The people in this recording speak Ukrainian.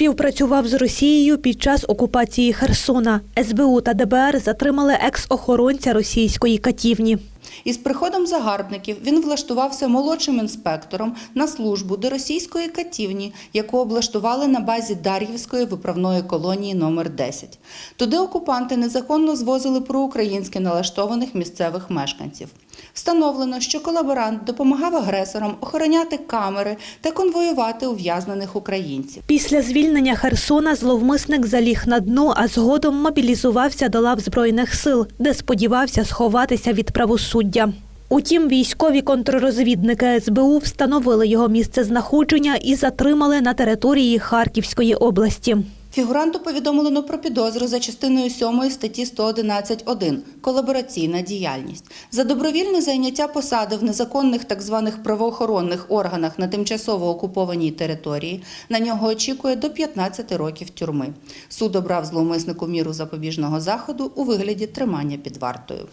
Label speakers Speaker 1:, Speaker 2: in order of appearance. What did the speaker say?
Speaker 1: Співпрацював з Росією під час окупації Херсона. СБУ та ДБР затримали екс-охоронця російської катівні.
Speaker 2: Із приходом загарбників він влаштувався молодшим інспектором на службу до російської катівні, яку облаштували на базі Дар'ївської виправної колонії номер 10. Туди окупанти незаконно звозили проукраїнськи налаштованих місцевих мешканців. Встановлено, що колаборант допомагав агресорам охороняти камери та конвоювати ув'язнених українців.
Speaker 1: Після звільнення Херсона зловмисник заліг на дно, а згодом мобілізувався до лав Збройних сил, де сподівався сховатися від правосуддя. Утім, військові контррозвідники СБУ встановили його місце знаходження і затримали на території Харківської області.
Speaker 2: Фігуранту повідомлено про підозру за частиною 7 статті 111.1 колабораційна діяльність за добровільне зайняття посади в незаконних так званих правоохоронних органах на тимчасово окупованій території. На нього очікує до 15 років тюрми. Суд обрав зловмиснику міру запобіжного заходу у вигляді тримання під вартою.